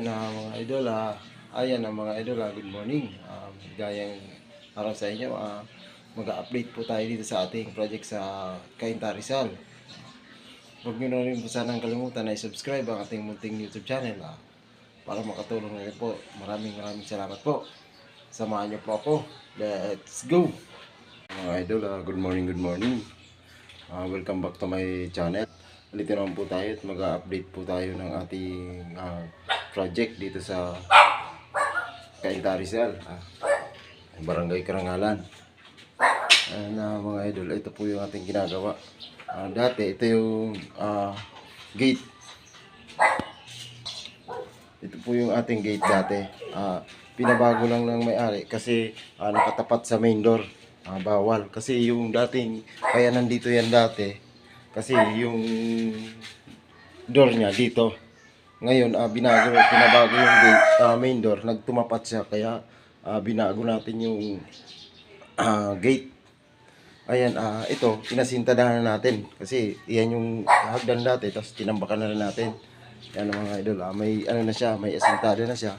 Ayan na mga idol, ah, ayan na mga idol, ah, good morning. Um, gayang araw sa inyo, ah, mag-update po tayo dito sa ating project sa Cainta Rizal. Huwag nyo na rin po sanang kalimutan na i-subscribe ang ating munting YouTube channel ah, para makatulong na po. Maraming maraming salamat po. Samahan niyo po ako. Let's go! Mga idol, ah, good morning, good morning. Ah, welcome back to my channel. Dito naman po tayo at mag-update po tayo ng ating ah, project dito sa Cainta Rizal. Ah, Barangay Karangalan. Ayan na mga idol, ito po yung ating ginagawa. Ah, dati, ito yung ah, gate. Ito po yung ating gate dati. Ah, pinabago lang ng may-ari kasi ah, nakatapat sa main door. Ah, bawal. Kasi yung dating, kaya nandito yan dati. Kasi yung door niya dito. Ngayon, ah, binago, pinabago yung gate, ah, main door. Nagtumapat siya. Kaya ah, binago natin yung ah, gate. Ayan, ah, ito, pinasintadahan na natin. Kasi iyan yung hagdan dati, tapos tinambakan na natin. Yan mga idol, ah, may ano na siya, may asintada na siya.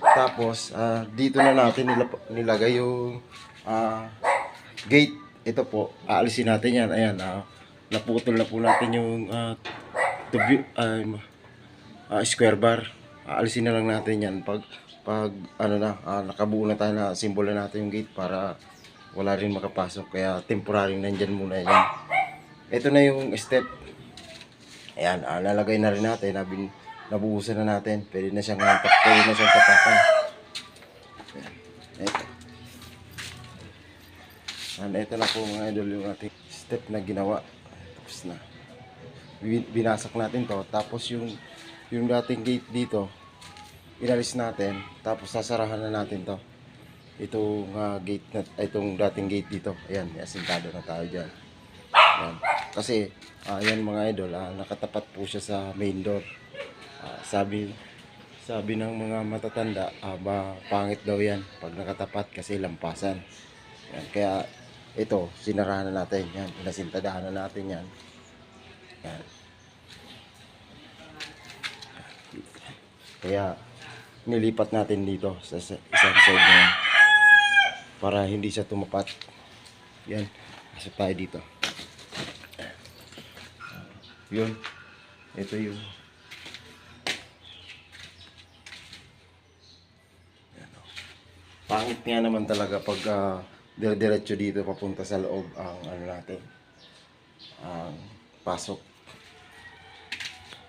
Tapos, ah, dito na natin nilap- nilagay yung ah, gate. Ito po, aalisin natin yan. Ayan, ah, naputol na po natin yung ah, tubi, ah, ah, square bar. Aalisin na lang natin yan pag pag ano na ah, nakabuo na tayo na simbolo na natin yung gate para wala rin makapasok. Kaya temporary nandyan muna yan. Ito na yung step. Ayan ah, lalagay na rin natin. Nabin, nabuhusan na natin. Pwede na siyang pwede na siyang tapakan ito. Ayan, ito na po mga idol yung ating step na ginawa tapos na. Bin- binasak natin to. Tapos yung yung dating gate dito inalis natin. Tapos sasarahan na natin to. Itong ah, gate na itong dating gate dito. Ayan asintado na tayo diyan ayan. kasi ah, ayan mga idol ah, nakatapat po siya sa main door. Ah, sabi sabi ng mga matatanda ah, ba, pangit daw yan pag nakatapat kasi lampasan. Ayan. kaya ito sinarahan na natin yan pinasintadahan na natin yan yan kaya nilipat natin dito sa sa- isang side na para hindi siya tumapat. Yan. Pasok tayo dito. Yun. Ito yung oh. Pangit nga naman talaga pag uh, dire-diretso dito papunta sa loob ang ano natin. Ang pasok.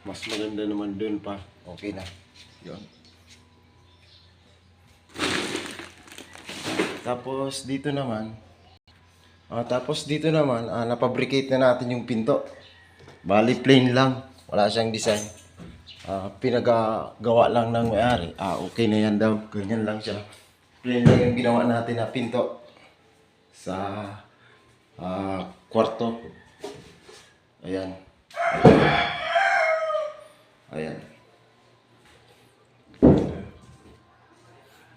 Mas maganda naman dun pa. Okay na. Yun. Tapos dito naman, ah, tapos dito naman, ah, napabricate na natin yung pinto. Bali plain lang, wala siyang design. Ah, pinagagawa lang ng may-ari. Ah, okay na yan daw. Ganyan lang siya. Plain lang yung ginawa natin na pinto sa ah, kwarto. Ayan. Ayan.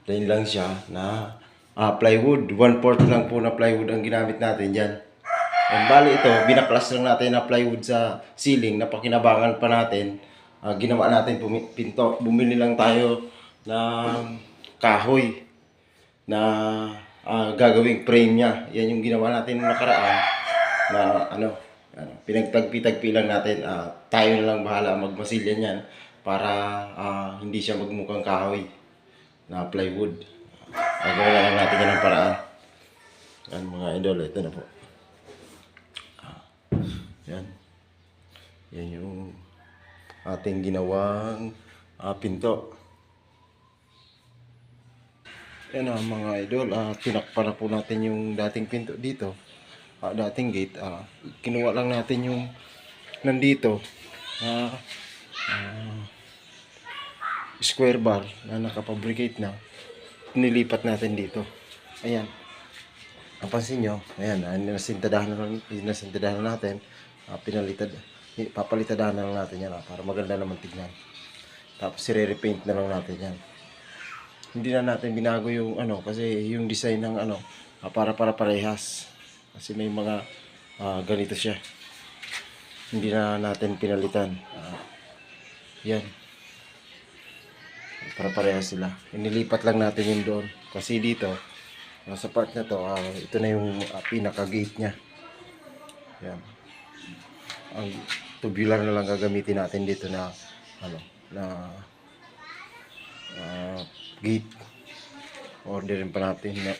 Plain lang siya na ah, plywood. One fourth lang po na plywood ang ginamit natin dyan. And bali ito, binaklas lang natin na plywood sa ceiling na pakinabangan pa natin. Ah, ginawa natin pinto. Bumili lang tayo ng kahoy na ah, gagawing frame niya. Yan yung ginawa natin nung nakaraan na ano, ano pinagtagpi-tagpi natin. Ah, tayo na lang bahala magmasilya niyan para ah, hindi siya magmukhang kahoy na plywood. Gagawin na lang natin yan ng paraan. Yan mga idol, ito na po. Ah, Yan. Yan yung ating ginawang ah, pinto. Yan ah, mga idol, ah, tinakpan na po natin yung dating pinto dito. Ah, dating gate. Ah, kinuha lang natin yung nandito. Ah, ah, square bar na nakapabricate na nilipat natin dito ayan napansin nyo ayan ah, nasintadahan na, nasintadahan na natin uh, pinalitad papalitadahan na lang natin yan ah, para maganda naman tignan tapos i-repaint na lang natin yan hindi na natin binago yung ano kasi yung design ng ano ah, para para parehas kasi may mga ah, ganito siya hindi na natin pinalitan Ah, yan Para pareha sila. Inilipat lang natin yun doon. Kasi dito, ah, sa part na to, ah, ito na yung ah, pinaka-gate niya. Yan. Ang tubular na lang gagamitin natin dito na ano, na ah, gate. Orderin pa natin na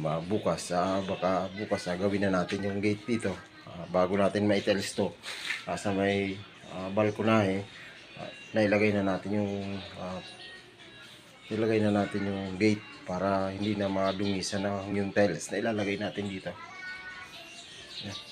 ba bukas ah, baka bukas ah, gawin na natin yung gate dito Ah, bago natin maitiles to ah, sa may ah, balkonahe ah, nailagay na natin yung ah, nilagay na natin yung gate para hindi na madungisan na yung tiles na ilalagay natin dito Yan.